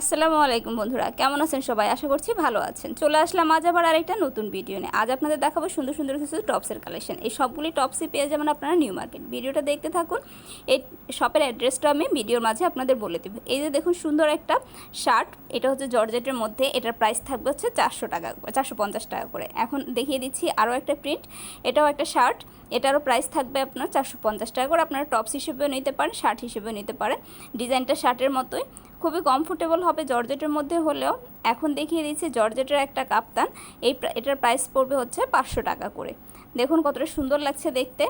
আসসালামু আলাইকুম বন্ধুরা, কেমন আছেন সবাই? আশা করছি ভালো আছেন। চলে আসলাম আজ আবার আরেকটা নতুন ভিডিও নিয়ে। আজ আপনাদের দেখাবো সুন্দর সুন্দর কিছু টপসের কালেকশন এই সবগুলি টপসই পেয়ে যাবেন আপনারা নিউ মার্কেট ভিডিওটা দেখতে থাকুন। এই শপের অ্যাড্রেসটা আমি ভিডিওর মাঝে আপনাদের বলে দেবো। এই যে দেখুন সুন্দর একটা শার্ট এটা হচ্ছে জর্জেটের মধ্যে। এটার প্রাইস থাকবে হচ্ছে চারশো টাকা, চারশো পঞ্চাশ টাকা করে। এখন দেখিয়ে দিচ্ছি আরও একটা প্রিন্ট এটাও একটা শার্ট এটারও প্রাইস থাকবে আপনার চারশো পঞ্চাশ টাকা করে। আপনারা টপস হিসেবেও নিতে পারেন শার্ট হিসেবেও নিতে পারেন। ডিজাইনটা শার্টের মতোই। খুবই কমফোর্টেবল হবে জর্জেটের মধ্যে হলেও। এখন দেখিয়ে দিচ্ছি জর্জেটের একটা কাপ্তান। এই এটার প্রাইস পড়বে হচ্ছে পাঁচশো টাকা করে। দেখুন কতটা সুন্দর লাগছে দেখতে।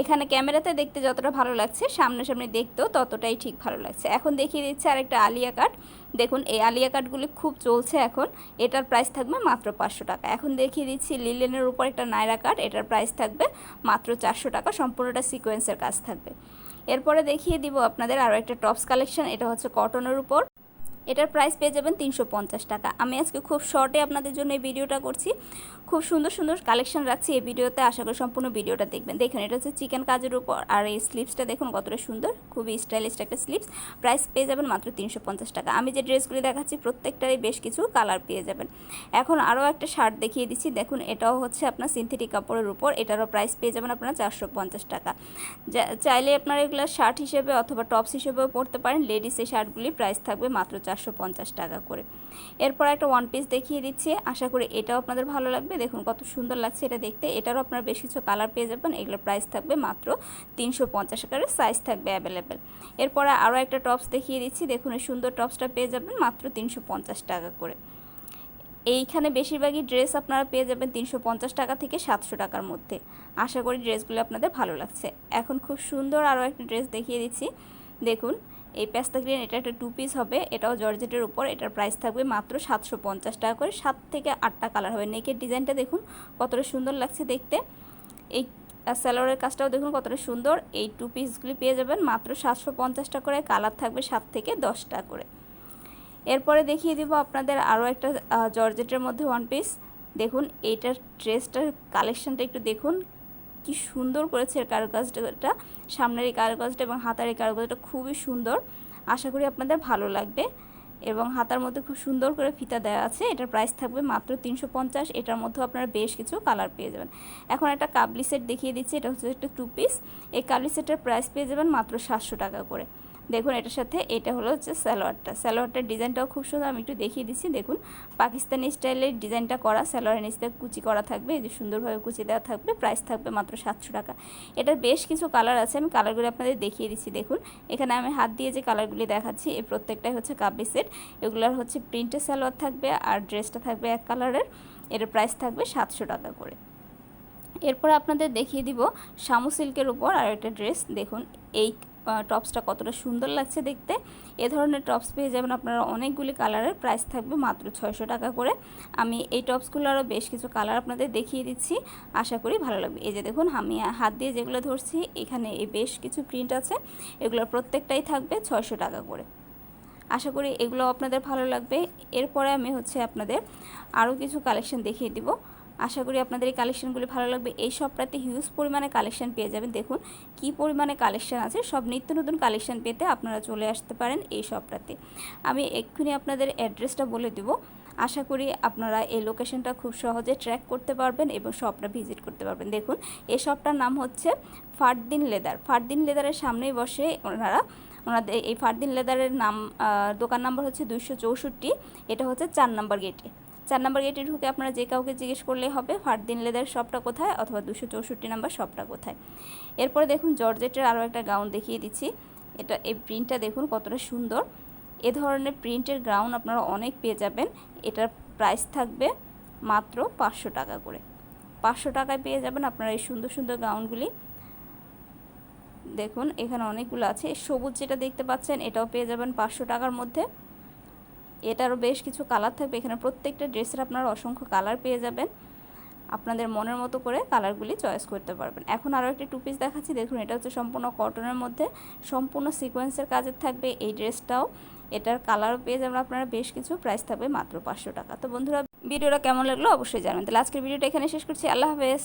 এখানে ক্যামেরাতে দেখতে যতটা ভালো লাগছে, সামনাসামনি দেখতেও ততটাই ঠিক ভালো লাগছে। এখন দেখিয়ে দিচ্ছে আরেকটা আলিয়া কাট। দেখুন এই আলিয়া কাটগুলি খুব চলছে এখন। এটার প্রাইস থাকবে মাত্র পাঁচশো টাকা। এখন দেখিয়ে দিচ্ছি লিলেনের উপর একটা নায়রা কাট। এটার প্রাইস থাকবে মাত্র চারশো টাকা সম্পূর্ণটা সিকোয়েন্সের কাজ থাকবে। এরপরে দেখিয়ে দিব আপনাদের আরও একটা টপস কালেকশন এটা হচ্ছে কটনের উপর। এটার প্রাইস পেয়ে যাবেন তিনশো পঞ্চাশ টাকা। আমি আজকে খুব শর্টে আপনাদের জন্য এই ভিডিওটা করছি। খুব সুন্দর সুন্দর কালেকশন রাখছি এই ভিডিওতে আশা করি সম্পূর্ণ ভিডিওটা দেখবেন। দেখুন, এটা হচ্ছে চিকেন কাজের উপর। আর এই স্লিপসটা দেখুন কতটা সুন্দর। খুবই স্টাইলিশ একটা স্লিপস প্রাইস পেয়ে যাবেন মাত্র তিনশো পঞ্চাশ টাকা। আমি যে ড্রেসগুলি দেখাচ্ছি, প্রত্যেকটারই বেশ কিছু কালার পেয়ে যাবেন। এখন আরও একটা শার্ট দেখিয়ে দিচ্ছি। দেখুন, এটাও হচ্ছে আপনার সিনথেটিক কাপড়ের উপর। এটারও প্রাইস পেয়ে যাবেন আপনারা চারশো টাকা। চাইলে আপনারা এগুলো শার্ট হিসেবে অথবা টপস হিসেবেও পরতে পারেন। লেডিস এই শার্টগুলি প্রাইস থাকবে মাত্র চারশো পঞ্চাশ টাকা করে। এরপর একটা ওয়ান পিস দেখিয়ে দিচ্ছি। আশা করি এটাও আপনাদের ভালো লাগবে। দেখুন কত সুন্দর লাগছে এটা দেখতে। এটারও আপনারা বেশ কিছু কালার পেয়ে যাবেন। এগুলোর প্রাইস থাকবে মাত্র তিনশো পঞ্চাশ টাকার সাইজ থাকবে অ্যাভেলেবেল এরপরে আরও একটা টপস দেখিয়ে দিচ্ছি। দেখুন এই সুন্দর টপসটা পেয়ে যাবেন মাত্র তিনশো পঞ্চাশ টাকা করে। এইখানে বেশিরভাগই ড্রেস আপনারা পেয়ে যাবেন তিনশো পঞ্চাশ টাকা থেকে সাতশো টাকার মধ্যে। আশা করি ড্রেসগুলো আপনাদের ভালো লাগছে। এখন খুব সুন্দর আরও একটা ড্রেস দেখিয়ে দিচ্ছি। দেখুন এই প্যাস্তা গ্রিন, এটা একটা টু পিস হবে। এটাও জর্জেটের উপর, এটার প্রাইস থাকবে মাত্র সাতশো পঞ্চাশ টাকা করে। সাত থেকে আটটা কালার হবে। নেকের ডিজাইনটা দেখুন, কতটা সুন্দর লাগছে দেখতে। এই স্যালোয়ারের কাজটাও দেখুন কতটা সুন্দর। এই টু পিসগুলি পেয়ে যাবেন মাত্র সাতশো পঞ্চাশটা করে। কালার থাকবে সাত থেকে দশটা করে। এরপরে দেখিয়ে দিব আপনাদের আরও একটা জর্জেটের মধ্যে ওয়ান পিস দেখুন, এইটার ড্রেসটার কালেকশানটা একটু দেখুন। কি সুন্দর করেছে কারুকাজটা সামনের এই কারুকাজটা এবং হাতার এই কারুকাজটা খুবই সুন্দর। আশা করি আপনাদের ভালো লাগবে এবং হাতার মধ্যে খুব সুন্দর করে ফিতা দেওয়া আছে। এটার প্রাইস থাকবে মাত্র তিনশো পঞ্চাশ, এটার মধ্যেও আপনারা বেশ কিছু কালার পেয়ে যাবেন। এখন একটা কাবলি সেট দেখিয়ে দিচ্ছি, এটা হচ্ছে একটা টু পিস এই কাবলি সেটের প্রাইস পেয়ে যাবেন মাত্র সাতশো টাকা করে। দেখুন, এটার সাথে এটা হলো হচ্ছে সালোয়ারটা। সালোয়ারটার ডিজাইনটাও খুব সুন্দর, আমি একটু দেখিয়ে দিচ্ছি। দেখুন, পাকিস্তানি স্টাইলের ডিজাইনটা করা, সালোয়ারের নিচে কুচি করা থাকবে, এই যে সুন্দরভাবে কুচি দেওয়া থাকবে প্রাইস থাকবে মাত্র সাতশো টাকা। এটার বেশ কিছু কালার আছে, আমি কালারগুলি আপনাদের দেখিয়ে দিচ্ছি। দেখুন, এখানে আমি হাত দিয়ে যে কালারগুলি দেখাচ্ছি, এই প্রত্যেকটাই হচ্ছে কাবলি সেট এগুলোর হচ্ছে প্রিন্টের সালোয়ার থাকবে আর ড্রেসটা থাকবে এক কালারের এটার প্রাইস থাকবে সাতশো টাকা করে। এরপর আপনাদের দেখিয়ে দিব শামু সিল্কের উপর আর একটা ড্রেস দেখুন, এই টপসটা কতটা সুন্দর লাগছে দেখতে। এ ধরনের টপস পেয়ে যাবেন আপনারা অনেকগুলি কালারের প্রাইস থাকবে মাত্র ছয়শো টাকা করে। আমি এই টপসগুলো আরও বেশ কিছু কালার আপনাদের দেখিয়ে দিচ্ছি। আশা করি ভালো লাগবে। এই যে দেখুন, আমি হাত দিয়ে যেগুলো ধরছি, এখানে এই বেশ কিছু প্রিন্ট আছে। এগুলোর প্রত্যেকটাই থাকবে ছয়শো টাকা করে। আশা করি এগুলো আপনাদের ভালো লাগবে। এরপরে আমি হচ্ছে আপনাদের আরও কিছু কালেকশন দেখিয়ে দিব। আশা করি আপনাদের এই কালেকশনগুলি ভালো লাগবে। এই শপটাতে হিউজ পরিমাণে কালেকশন পেয়ে যাবেন। দেখুন কি পরিমাণে কালেকশন আছে। সব নিত্য নতুন কালেকশন পেতে আপনারা চলে আসতে পারেন এই সব শপটাতে আমি এক্ষুনি আপনাদের অ্যাড্রেসটা বলে দেব। আশা করি আপনারা এই লোকেশনটা খুব সহজে ট্র্যাক করতে পারবেন এবং শপটা ভিজিট করতে পারবেন। দেখুন, এই শপটার নাম হচ্ছে ফারদিন লেদার। ফারদিন লেদারের সামনেই বসে ওনারা, ওনাদের এই ফারদিন লেদারের নাম দোকান নাম্বার হচ্ছে দুইশো চৌষট্টি। এটা হচ্ছে চার নাম্বার গেটে চার নম্বর গেটে ঢুকে আপনারা যে কাউকে জিজ্ঞেস করলেই হবে ফারদিন লেদার শপটা কোথায় অথবা দুশো চৌষট্টি নাম্বার শপটা কোথায়। এরপরে দেখুন জর্জেটের আরও একটা গাউন দেখিয়ে দিচ্ছি। এটা, এই প্রিন্টটা দেখুন কতটা সুন্দর। এ ধরনের প্রিন্টের গাউন আপনারা অনেক পেয়ে যাবেন। এটার প্রাইস থাকবে মাত্র পাঁচশো টাকা করে। পাঁচশো টাকায় পেয়ে যাবেন আপনারা এই সুন্দর সুন্দর গাউনগুলি দেখুন এখানে অনেকগুলো আছে। সবুজ যেটা দেখতে পাচ্ছেন এটাও পেয়ে যাবেন পাঁচশো টাকার মধ্যে। এটারও বেশ কিছু কালার থাকবে। এখানে প্রত্যেকটা ড্রেসের আপনারা অসংখ্য কালার পেয়ে যাবেন। আপনাদের মনের মতো করে কালারগুলি চয়েস করতে পারবেন। এখন আরও একটি টু পিস দেখাচ্ছি। দেখুন, এটা হচ্ছে সম্পূর্ণ কটনের মধ্যে সম্পূর্ণ সিকোয়েন্সের কাজের থাকবে এই ড্রেসটাও। এটার কালারও পেয়ে যাবেন আপনারা। বেশ কিছু প্রাইস থাকবে মাত্র পাঁচশো টাকা। তো বন্ধুরা, ভিডিওটা কেমন লাগল অবশ্যই জানাবেন। তাহলে আজকের ভিডিওটা এখানে শেষ করছি। আল্লাহ হাফেজ।